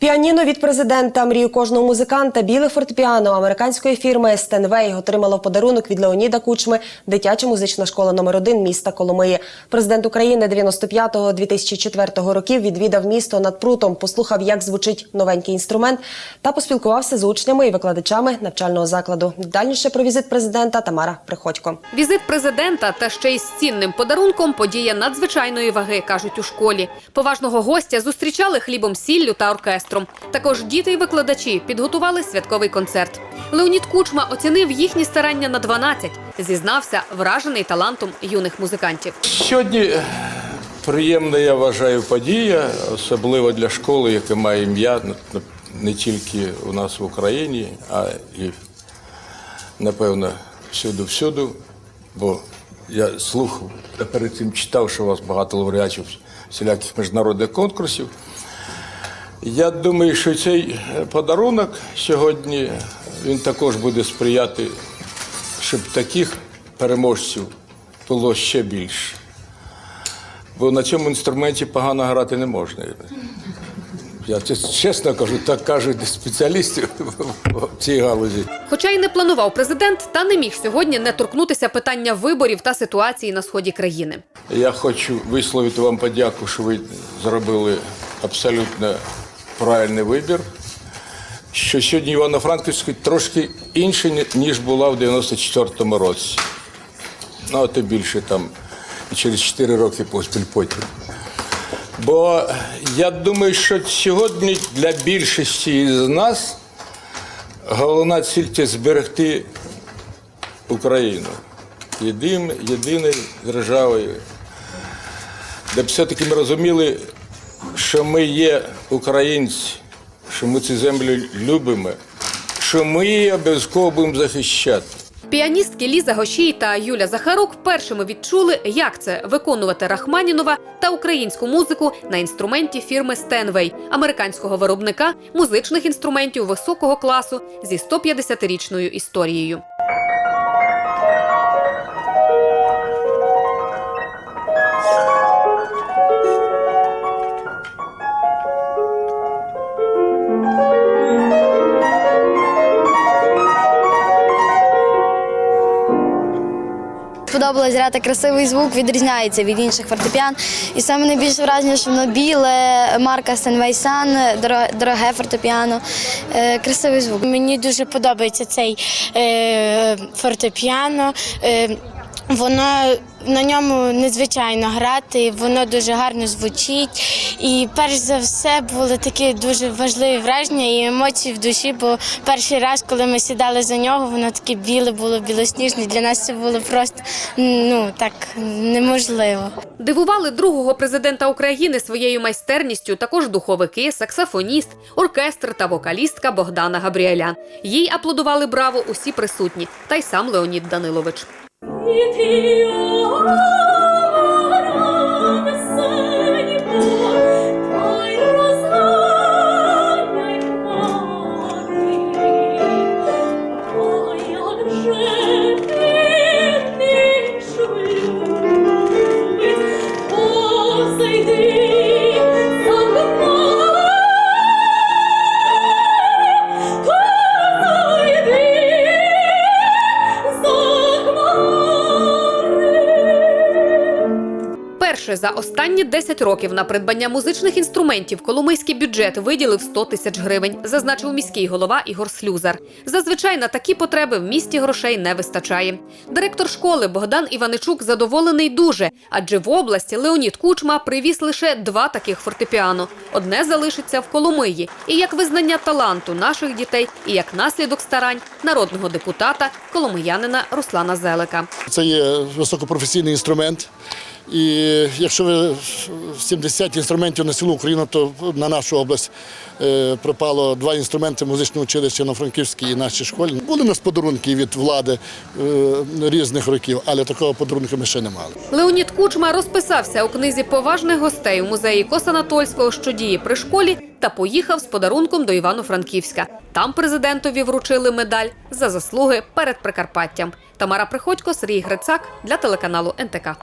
Піаніно від президента мрію кожного музиканта біле фортепіано американської фірми Стенвей отримала в подарунок від Леоніда Кучми дитяча музична школа номер 1 міста Коломиї. Президент України 95-2004 років відвідав місто над прутом, послухав, як звучить новенький інструмент, та поспілкувався з учнями і викладачами навчального закладу. Дальніше про візит президента Тамара Приходько. Візит президента та ще й з цінним подарунком подія надзвичайної ваги, кажуть у школі. Поважного гостя зустрічали хлібом сіллю та оркестром. Також діти і викладачі підготували святковий концерт. Леонід Кучма оцінив їхні старання на 12. Зізнався, вражений талантом юних музикантів. Сьогодні е, приємна, я вважаю, подія, особливо для школи, яка має ім'я не- не тільки у нас в Україні, а і, напевно, всюди-всюди. Бо я слухав перед цим читав, що у вас багато лауреатів всіляких міжнародних конкурсів. Я думаю, що цей е, подарунок сьогодні він також буде сприяти, щоб таких переможців було ще більше. Бо на цьому інструменті погано грати не можна. Я чесно кажу, так кажуть спеціалісти в цій галузі. Хоча й не планував президент, та не міг сьогодні не торкнутися питання виборів та ситуації на сході країни. Я хочу висловити вам подяку, що ви зробили абсолютно правильний вибір. Що сьогодні Івано-Франківська трошки інше, ніж була в 94-му році. Ну, а то більше там через 4 роки поспіль потім. Бо я думаю, що сьогодні для більшості з нас головна ціль це зберегти Україну єдиною державою, де все-таки ми розуміли, що ми є українці, що ми цю землю любимо, що ми її обов'язково будемо захищати. Піаністки Ліза Гошій та Юля Захарук першими відчули, як це виконувати Рахманінова та українську музику на інструменті фірми Стенвей, американського виробника музичних інструментів високого класу зі 150-річною історією. Сподобалось грати красивий звук, відрізняється від інших фортепіан. І саме найбільше враження, що воно біле, марка Сенвейсан, дороге, фортепіано, е, красивий звук. Мені дуже подобається цей е, фортепіано. Воно на ньому незвичайно грати, воно дуже гарно звучить. І перш за все були такі дуже важливі враження і емоції в душі, бо перший раз, коли ми сідали за нього, воно таке біле було, білосніжне. Для нас це було просто ну так неможливо. Дивували другого президента України своєю майстерністю також духовики, саксофоніст, оркестр та вокалістка Богдана Габріелян. Їй аплодували браво усі присутні, та й сам Леонід Данилович. Id io Перше за останні 10 років на придбання музичних інструментів Коломийський бюджет виділив 100 тисяч гривень, зазначив міський голова Ігор Слюзар. Зазвичай на такі потреби в місті грошей не вистачає. Директор школи Богдан Іваничук задоволений дуже, адже в області Леонід Кучма привіз лише два таких фортепіано. Одне залишиться в Коломиї. І як визнання таланту наших дітей, і як наслідок старань народного депутата коломиянина Руслана Зелика. Це є високопрофесійний інструмент. І якщо ви 70 інструментів на цілу Україну, то на нашу область е, пропало два інструменти музичного училища на Франківській і нашій школі. Були у нас подарунки від влади е, різних років, але такого подарунку ми ще не мали. Леонід Кучма розписався у книзі поважних гостей у музеї Косанатольського, що діє при школі, та поїхав з подарунком до Івано-Франківська. Там президентові вручили медаль за заслуги перед Прикарпаттям. Тамара Приходько, Сергій Грицак для телеканалу НТК.